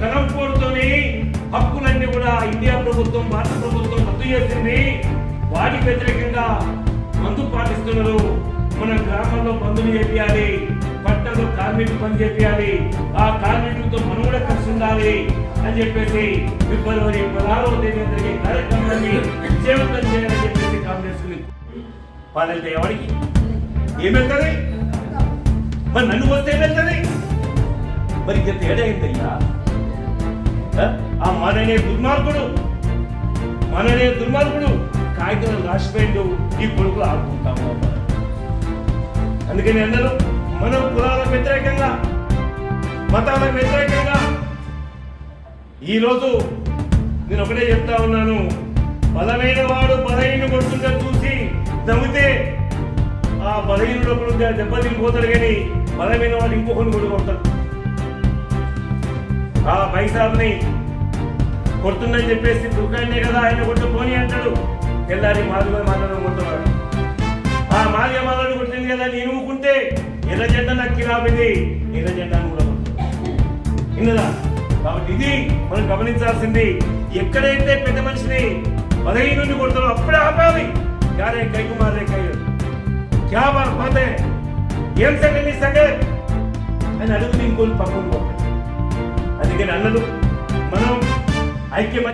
కలం హక్కులన్నీ కూడా ఇండియా ప్రభుత్వం భారత ప్రభుత్వం రద్దు చేసింది. వాటికి వ్యతిరేకంగా మందు పాటిస్తున్నారు. మన గ్రామంలో బంధులు చేపించాలి పట్టణంలో కార్మికులు పని చేపించాలి ఆ కార్మికులతో మనం కూడా కలిసి ఉండాలి అని చెప్పేసి ఫిబ్రవరి పదహారవ తేదీ జరిగే కార్యక్రమాన్ని విజయవంతం చేయాలని చెప్పేసి కాంగ్రెస్ పాలెళ్తే ఎవరికి? ఏమెళ్తుంది మరి నన్ను వస్తే ఏమెళ్తుంది మరి ఇంత తేడా ఏంటయ్యా ఆ? మననే దుర్మార్గుడు. మననే దుర్మార్గుడు. కాగితం రాసిపోయిండు. ఈ కొడుకులు ఆడుకుంటాము అందుకని అందరూ మనం కులాలకు వ్యతిరేకంగా మతాలకు వ్యతిరేకంగా ఈరోజు నేను ఒకటే చెప్తా ఉన్నాను. బలమైన వాడు బలహీన కొడుతుంటే చూసి నవ్వితే ఆ బలహీనుడు ఒకడు దెబ్బతిని పోతాడు కానీ బలమైన వాడు ఇంకొకరిని కూడా కొడతాడు ఆ పైసాల్ని కొడుతుందని చెప్పేసి దుఃఖాన్నే కదా ఆయన కొట్టు పోని అంటాడు. తెల్లారి మాదిగ మాట్లాడడం కొడుతున్నాడు. ఆ మాదిగ మాట్లాడి కొట్టింది కదా నేను ఊకుంటే ఎర్ర జెండా నక్కి రాబింది ఎర్ర జెండాను కూడా విన్నదా? కాబట్టి ఇది మనం గమనించాల్సింది ఎక్కడైతే పెద్ద మనిషిని బలహీనుని కొడతారో అప్పుడే ఆపాలి. యారే కై కుమారే కై? క్యా బాత్ బాత్ ఏం సంగతి నీ సంగతి? అని అడుగు ఇంకొని పక్కకు. పోతాడు అన్నలు మనం ఐక్యమ